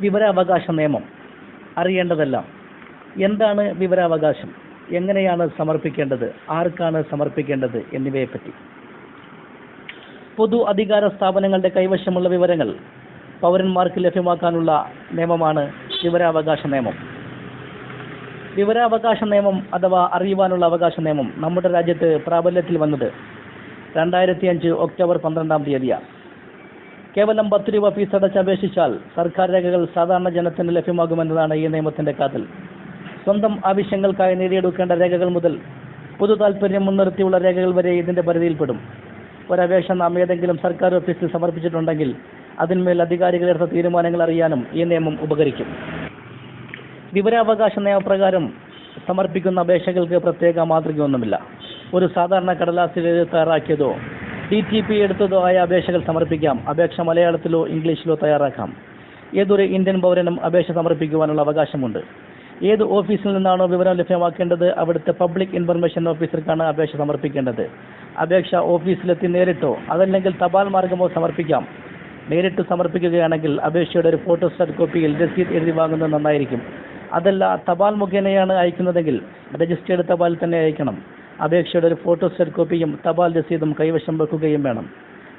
വിവരാവകാശ നിയമം അറിയേണ്ടതെല്ലാം. എന്താണ് വിവരാവകാശം? എങ്ങനെയാണ് സമർപ്പിക്കേണ്ടത്? ആർക്കാണ് സമർപ്പിക്കേണ്ടത് എന്നിവയെപ്പറ്റി. പൊതു അധികാര സ്ഥാപനങ്ങളുടെ കൈവശമുള്ള വിവരങ്ങൾ പൗരന്മാർക്ക് ലഭ്യമാക്കാനുള്ള നിയമമാണ് വിവരാവകാശ നിയമം വിവരാവകാശ നിയമം അഥവാ അറിയുവാനുള്ള അവകാശ നിയമം നമ്മുടെ രാജ്യത്ത് പ്രാബല്യത്തിൽ വന്നത് രണ്ടായിരത്തി അഞ്ച് ഒക്ടോബർ പന്ത്രണ്ടാം തീയതിയാണ്. കേവലം പത്ത് രൂപ ഫീസ് അടച്ച് അപേക്ഷിച്ചാൽ സർക്കാർ രേഖകൾ സാധാരണ ജനത്തിന് ലഭ്യമാകുമെന്നതാണ് ഈ നിയമത്തിന്റെ കാതൽ. സ്വന്തം ആവശ്യങ്ങൾക്കായി നേടിയെടുക്കേണ്ട രേഖകൾ മുതൽ പൊതു താല്പര്യം മുൻനിർത്തിയുള്ള രേഖകൾ വരെ ഇതിന്റെ പരിധിയിൽപ്പെടും. ഒരപേക്ഷ നാം ഏതെങ്കിലും സർക്കാർ ഓഫീസിൽ സമർപ്പിച്ചിട്ടുണ്ടെങ്കിൽ അതിന്മേൽ അധികാരികളെടുത്ത തീരുമാനങ്ങൾ അറിയാനും ഈ നിയമം ഉപകരിക്കും. വിവരാവകാശ നിയമപ്രകാരം സമർപ്പിക്കുന്ന അപേക്ഷകൾക്ക് പ്രത്യേക മാതൃകയൊന്നുമില്ല. ഒരു സാധാരണ കടലാസിൽ തയ്യാറാക്കിയതോ ഡി ടി പി എടുത്തതോ ആയ അപേക്ഷകൾ സമർപ്പിക്കാം. അപേക്ഷ മലയാളത്തിലോ ഇംഗ്ലീഷിലോ തയ്യാറാക്കാം. ഏതൊരു ഇന്ത്യൻ പൗരനും അപേക്ഷ സമർപ്പിക്കുവാനുള്ള അവകാശമുണ്ട്. ഏത് ഓഫീസിൽ നിന്നാണോ വിവരം ലഭ്യമാക്കേണ്ടത് അവിടുത്തെ പബ്ലിക് ഇൻഫർമേഷൻ ഓഫീസർക്കാണ് അപേക്ഷ സമർപ്പിക്കേണ്ടത്. അപേക്ഷ ഓഫീസിലെത്തി നേരിട്ടോ അതല്ലെങ്കിൽ തപാൽ മാർഗമോ സമർപ്പിക്കാം. നേരിട്ട് സമർപ്പിക്കുകയാണെങ്കിൽ അപേക്ഷയുടെ ഒരു ഫോട്ടോസ്റ്റാറ്റ് കോപ്പിയിൽ രസീത് എഴുതി വാങ്ങുന്നത് നന്നായിരിക്കും. അതല്ല തപാൽ മുഖേനയാണ് അയക്കുന്നതെങ്കിൽ രജിസ്റ്റേർഡ് തപാൽ തന്നെ അയക്കണം. അപേക്ഷയുടെ ഒരു ഫോട്ടോസ്റ്റാറ്റ് കോപ്പിയും തപാൽ രസീതും കൈവശം വെക്കുകയും വേണം.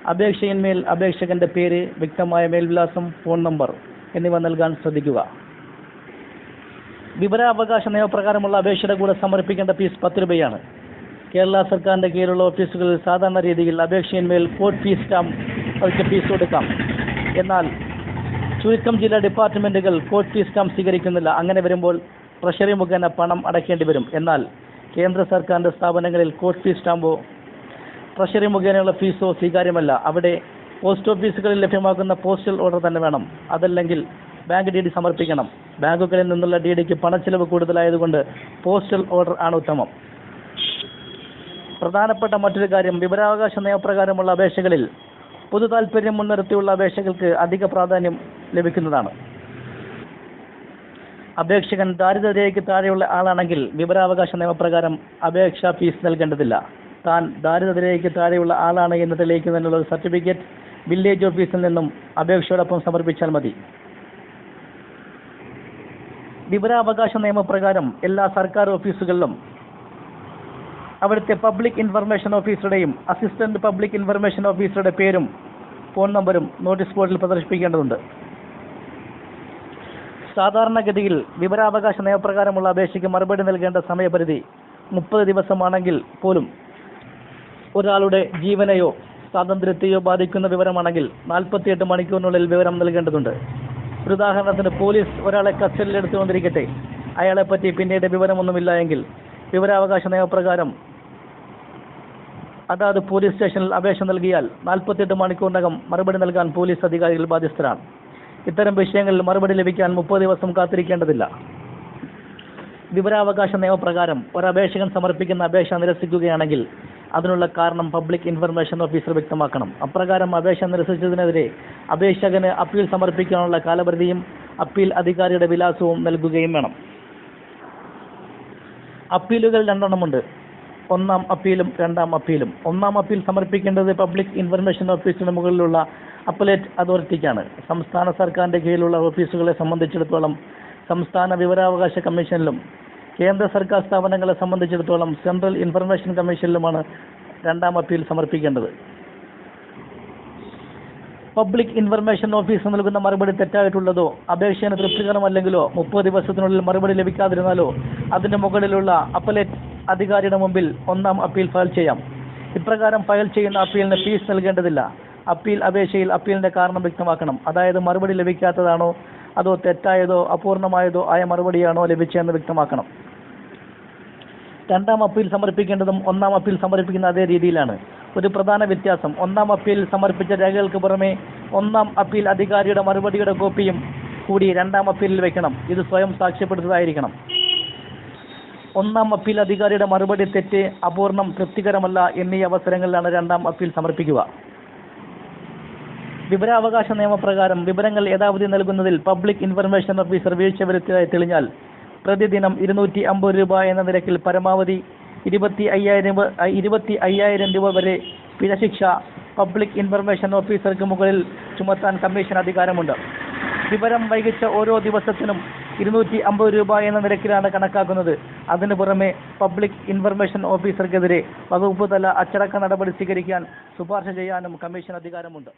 അപേക്ഷയിന്മേൽ അപേക്ഷകന്റെ പേര് വ്യക്തമായ മേൽവിലാസം ഫോൺ നമ്പർ എന്നിവ നൽകാൻ ശ്രദ്ധിക്കുക. വിവരാവകാശ നിയമപ്രകാരമുള്ള അപേക്ഷയുടെ കൂടെ സമർപ്പിക്കേണ്ട ഫീസ് പത്ത് രൂപയാണ്. കേരള സർക്കാരിന്റെ കീഴിലുള്ള ഓഫീസുകളിൽ സാധാരണ രീതിയിൽ അപേക്ഷയിന്മേൽ കോർട്ട് ഫീസ് സ്റ്റാമ്പ് പതിച്ച ഫീസ് കൊടുക്കാം. എന്നാൽ ചുരുക്കം ചില ഡിപ്പാർട്ട്മെന്റുകൾ കോർട്ട് ഫീസ് സ്റ്റാമ്പ് സ്വീകരിക്കുന്നില്ല. അങ്ങനെ വരുമ്പോൾ ട്രഷറി മുഖേന പണം അടയ്ക്കേണ്ടി വരും. എന്നാൽ കേന്ദ്ര സർക്കാരിന്റെ സ്ഥാപനങ്ങളിൽ കോഡ് ഫീസ് സ്റ്റാമ്പോ ട്രഷറി മുഖേനയുള്ള ഫീസോ സ്വീകാര്യമല്ല. അവിടെ പോസ്റ്റ് ഓഫീസുകളിൽ ലഭ്യമാക്കുന്ന പോസ്റ്റൽ ഓർഡർ തന്നെ വേണം. അതല്ലെങ്കിൽ ബാങ്ക് ഡി ഡി സമർപ്പിക്കണം. ബാങ്കുകളിൽ നിന്നുള്ള ഡി ഡിക്ക് പണച്ചെലവ് കൂടുതലായതുകൊണ്ട് പോസ്റ്റൽ ഓർഡർ ആണ് ഉത്തമം. പ്രധാനപ്പെട്ട മറ്റൊരു കാര്യം വിവരാവകാശ നിയമപ്രകാരമുള്ള അപേക്ഷകളിൽ പൊതു താൽപ്പര്യം മുൻനിർത്തിയുള്ള അപേക്ഷകൾക്ക് അധിക പ്രാധാന്യം ലഭിക്കുന്നതാണ്. അപേക്ഷകൻ ദാരിദ്ര്യരേഖയ്ക്ക് താഴെയുള്ള ആളാണെങ്കിൽ വിവരാവകാശ നിയമപ്രകാരം അപേക്ഷ ഫീസ് നൽകേണ്ടതില്ല. താൻ ദാരിദ്ര്യരേഖയ്ക്ക് താഴെയുള്ള ആളാണ് എന്ന് തെളിയിക്കുന്നതിനുള്ള ഒരു സർട്ടിഫിക്കറ്റ് വില്ലേജ് ഓഫീസിൽ നിന്നും അപേക്ഷയോടൊപ്പം സമർപ്പിച്ചാൽ മതി. വിവരാവകാശ നിയമപ്രകാരം എല്ലാ സർക്കാർ ഓഫീസുകളിലും അവിടുത്തെ പബ്ലിക് ഇൻഫർമേഷൻ ഓഫീസറുടെയും അസിസ്റ്റന്റ് പബ്ലിക് ഇൻഫർമേഷൻ ഓഫീസറുടെ പേരും ഫോൺ നമ്പറും നോട്ടീസ് ബോർഡിൽ പ്രദർശിപ്പിക്കേണ്ടതുണ്ട്. സാധാരണഗതിയിൽ വിവരാവകാശ നിയമപ്രകാരമുള്ള അപേക്ഷയ്ക്ക് മറുപടി നൽകേണ്ട സമയപരിധി മുപ്പത് ദിവസമാണെങ്കിൽ പോലും ഒരാളുടെ ജീവനെയോ സ്വാതന്ത്ര്യത്തെയോ ബാധിക്കുന്ന വിവരമാണെങ്കിൽ നാൽപ്പത്തിയെട്ട് മണിക്കൂറിനുള്ളിൽ വിവരം നൽകേണ്ടതുണ്ട്. ഒരു ഉദാഹരണത്തിന് പോലീസ് ഒരാളെ കസ്റ്റഡിയിൽ വന്നിരിക്കട്ടെ അയാളെ പറ്റി പിന്നീട് വിവരമൊന്നുമില്ല എങ്കിൽ വിവരാവകാശ നിയമപ്രകാരം അതാത് പോലീസ് സ്റ്റേഷനിൽ അപേക്ഷ നൽകിയാൽ നാൽപ്പത്തിയെട്ട് മണിക്കൂറിനകം മറുപടി നൽകാൻ പോലീസ് അധികാരികൾ ബാധ്യസ്ഥരാണ്. ഇത്തരം വിഷയങ്ങളിൽ മറുപടി ലഭിക്കാൻ മുപ്പത് ദിവസം കാത്തിരിക്കേണ്ടതില്ല. വിവരാവകാശ നിയമപ്രകാരം ഒരപേക്ഷകൻ സമർപ്പിക്കുന്ന അപേക്ഷ നിരസിക്കുകയാണെങ്കിൽ അതിനുള്ള കാരണം പബ്ലിക് ഇൻഫർമേഷൻ ഓഫീസർ വ്യക്തമാക്കണം. അപ്രകാരം അപേക്ഷ നിരസിച്ചതിനെതിരെ അപേക്ഷകന് അപ്പീൽ സമർപ്പിക്കാനുള്ള കാലപരിധിയും അപ്പീൽ അധികാരിയുടെ വിലാസവും നൽകുകയും വേണം. അപ്പീലുകൾ രണ്ടെണ്ണമുണ്ട്. ഒന്നാം അപ്പീലും രണ്ടാം അപ്പീലും. ഒന്നാം അപ്പീൽ സമർപ്പിക്കേണ്ടത് പബ്ലിക് ഇൻഫർമേഷൻ ഓഫീസിന് മുകളിലുള്ള അപ്പലേറ്റ് അതോറിറ്റിക്കാണ്. സംസ്ഥാന സർക്കാരിന്റെ കീഴിലുള്ള ഓഫീസുകളെ സംബന്ധിച്ചിടത്തോളം സംസ്ഥാന വിവരാവകാശ കമ്മീഷനിലും കേന്ദ്ര സർക്കാർ സ്ഥാപനങ്ങളെ സംബന്ധിച്ചിടത്തോളം സെൻട്രൽ ഇൻഫർമേഷൻ കമ്മീഷനിലുമാണ് രണ്ടാം അപ്പീൽ സമർപ്പിക്കേണ്ടത്. പബ്ലിക് ഇൻഫർമേഷൻ ഓഫീസ് നൽകുന്ന മറുപടി തെറ്റായിട്ടുള്ളതോ അപേക്ഷന് തൃപ്തികരമല്ലെങ്കിലോ മുപ്പത് ദിവസത്തിനുള്ളിൽ മറുപടി ലഭിക്കാതിരുന്നാലോ അതിന്റെ മുകളിലുള്ള അപ്പലേറ്റ് അധികാരിയുടെ മുമ്പിൽ ഒന്നാം അപ്പീൽ ഫയൽ ചെയ്യാം. ഇപ്രകാരം ഫയൽ ചെയ്യുന്ന അപ്പീലിന് ഫീസ് നൽകേണ്ടതില്ല. അപ്പീൽ അപേക്ഷയിൽ അപ്പീലിന്റെ കാരണം വ്യക്തമാക്കണം. അതായത് മറുപടി ലഭിക്കാത്തതാണോ അതോ തെറ്റായതോ അപൂർണമായതോ ആയ മറുപടിയാണോ ലഭിച്ചതെന്ന് വ്യക്തമാക്കണം. രണ്ടാം അപ്പീൽ സമർപ്പിക്കേണ്ടതും ഒന്നാം അപ്പീൽ സമർപ്പിക്കുന്ന അതേ രീതിയിലാണ്. ഒരു പ്രധാന വ്യത്യാസം ഒന്നാം അപ്പീൽ സമർപ്പിച്ച രേഖകൾക്ക് പുറമെ ഒന്നാം അപ്പീൽ അധികാരിയുടെ മറുപടിയുടെ കോപ്പിയും കൂടി രണ്ടാം അപ്പീലിൽ വെക്കണം. ഇത് സ്വയം സാക്ഷ്യപ്പെടുത്തതായിരിക്കണം. ഒന്നാം അപ്പീൽ അധികാരിയുടെ മറുപടി തെറ്റ് അപൂർണം തൃപ്തികരമല്ല എന്നീ അവസരങ്ങളിലാണ് രണ്ടാം അപ്പീൽ സമർപ്പിക്കുക. വിവരാവകാശ നിയമപ്രകാരം വിവരങ്ങൾ യഥാവധി നൽകുന്നതിൽ പബ്ലിക് ഇൻഫർമേഷൻ ഓഫീസർ വീഴ്ച വരുത്തിയതായി തെളിഞ്ഞാൽ പ്രതിദിനം ഇരുന്നൂറ്റി അമ്പത് രൂപ എന്ന നിരക്കിൽ പരമാവധി ഇരുപത്തി അയ്യായിരം രൂപ ഇരുപത്തി അയ്യായിരം രൂപ വരെ പിഴശിക്ഷ പബ്ലിക് ഇൻഫർമേഷൻ ഓഫീസർക്ക് മുകളിൽ ചുമത്താൻ കമ്മീഷൻ അധികാരമുണ്ട്. വിവരം വൈകിച്ച ഓരോ ദിവസത്തിനും ഇരുന്നൂറ്റി അമ്പത് രൂപ എന്ന നിരക്കിലാണ് കണക്കാക്കുന്നത്. അതിനു പുറമെ പബ്ലിക് ഇൻഫർമേഷൻ ഓഫീസർക്കെതിരെ വകുപ്പ് തല അച്ചടക്ക നടപടി സ്വീകരിക്കാൻ ശുപാർശ ചെയ്യാനും കമ്മീഷൻ അധികാരമുണ്ട്.